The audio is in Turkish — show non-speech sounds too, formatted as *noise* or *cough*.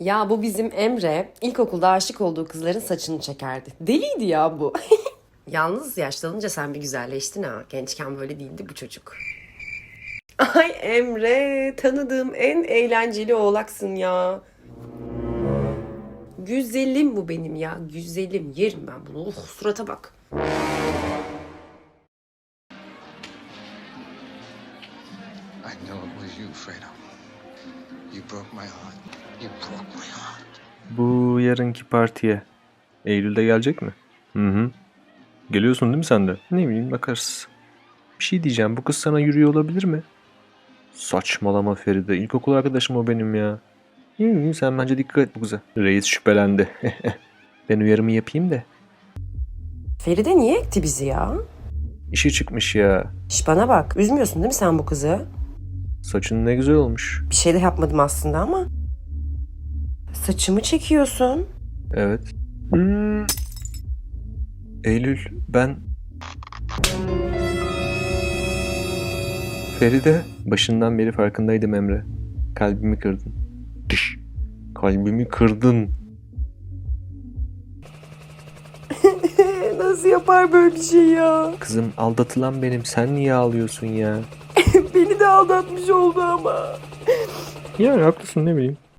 Ya bu bizim Emre ilkokulda aşık olduğu kızların saçını çekerdi. Deliydi ya bu. *laughs* Yalnız yaşlanınca sen bir güzelleştin ha. Gençken böyle değildi bu çocuk. Ay Emre tanıdığım en eğlenceli oğlaksın ya. Güzelim bu benim ya. Güzelim. Yerim ben bunu. Oh, surata bak. I know it was you, Fredo. You broke my heart. You broke my heart. Bu yarınki partiye. Eylül'de gelecek mi? Hı hı. Geliyorsun değil mi sen de? Ne bileyim bakarız. Bir şey diyeceğim. Bu kız sana yürüyor olabilir mi? Saçmalama Feride. İlkokul arkadaşım o benim ya. İyi, iyi, sen bence dikkat et bu kıza. Reis şüphelendi. *laughs* ben uyarımı yapayım da. Feride niye ekti bizi ya? İşi çıkmış ya. Şş bana bak. Üzmüyorsun değil mi sen bu kızı? Saçın ne güzel olmuş. Bir şey de yapmadım aslında ama. Saçımı çekiyorsun. Evet. Hmm. Eylül ben... Feride başından beri farkındaydım Emre. Kalbimi kırdın. Dış. Kalbimi kırdın. *laughs* Nasıl yapar böyle bir şey ya? Kızım aldatılan benim. Sen niye ağlıyorsun ya? *laughs* Beni de aldatmış oldu ama. Yani haklısın ne bileyim.